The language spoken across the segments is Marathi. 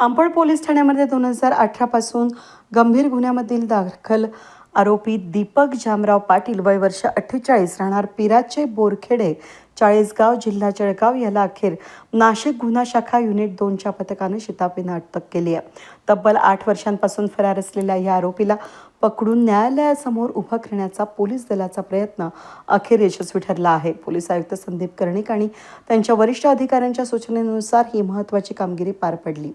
अंबड पोलीस ठाण्यामध्ये दोन हजार अठरापासून गंभीर गुन्ह्यामधील दाखल आरोपी दीपक जामराव पाटील वय वर्ष अठ्ठेचाळीस राहणार पिराचे बोरखेडे चाळीसगाव जिल्हा जळगाव याला अखेर नाशिक गुन्हा शाखा युनिट दोनच्या पथकानं शिताफीनं अटक केली आहे. तब्बल आठ वर्षांपासून फरार असलेल्या या आरोपीला पकडून न्यायालयासमोर उभं करण्याचा पोलीस दलाचा प्रयत्न अखेर यशस्वी ठरला आहे. पोलीस आयुक्त संदीप कर्णिक आणि त्यांच्या वरिष्ठ अधिकाऱ्यांच्या सूचनेनुसार ही महत्त्वाची कामगिरी पार पडली.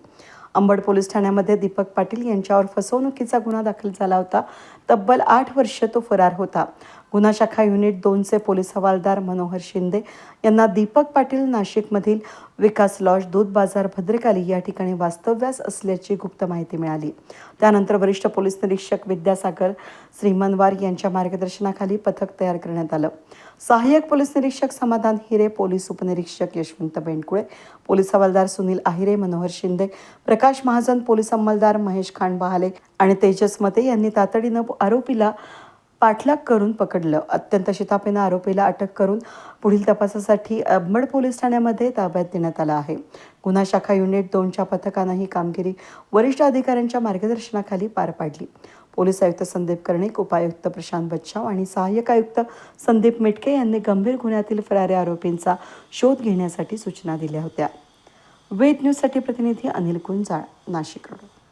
अंबड पोलीस ठाण्यामध्ये दीपक पाटील यांच्यावर फसवणुकीचा गुन्हा दाखल झाला होता. तब्बल आठ वर्ष तो फरार होता. गुन्हा शाखा युनिट दोनचे पोलीस हवालदार मनोहर शिंदे यांना दीपक पाटील नाशिकमधील विकास लॉज दूध बाजार भद्रकाली या ठिकाणी वास्तव्यास असल्याची गुप्त माहिती मिळाली. त्यानंतर वरिष्ठ पोलीस निरीक्षक विद्यासागर श्रीमनवार यांच्या मार्गदर्शनाखाली पथक तयार करण्यात आलं. सहाय्यक पोलीस निरीक्षक समाधान हिरे पोलीस उपनिरीक्षक यशवंत बेंडकुळे पोलीस हवालदार सुनील आहिरे मनोहर शिंदे प्रकाश महाजन पोलीस अंमलदार महेश खान बहाले आणि तेजस मते यांनी तातडीनं आरोपीला पाठलाग करून पकडलं. अत्यंत शितापेनं आरोपीला अटक करून पुढील तपासासाठी अंबड पोलीस ठाण्यामध्ये ताब्यात देण्यात आला आहे. गुन्हा शाखा युनिट दोनच्या पथकानं ही कामगिरी वरिष्ठ अधिकाऱ्यांच्या मार्गदर्शनाखाली पार पाडली. पोलीस आयुक्त संदीप कर्णिक उपायुक्त प्रशांत बच्चाव आणि सहाय्यक आयुक्त संदीप मिटके यांनी गंभीर गुन्ह्यातील फरारी आरोपींचा शोध घेण्यासाठी सूचना दिल्या होत्या. वेद न्यूजसाठी प्रतिनिधी अनिल कुंजाळ नाशिककडून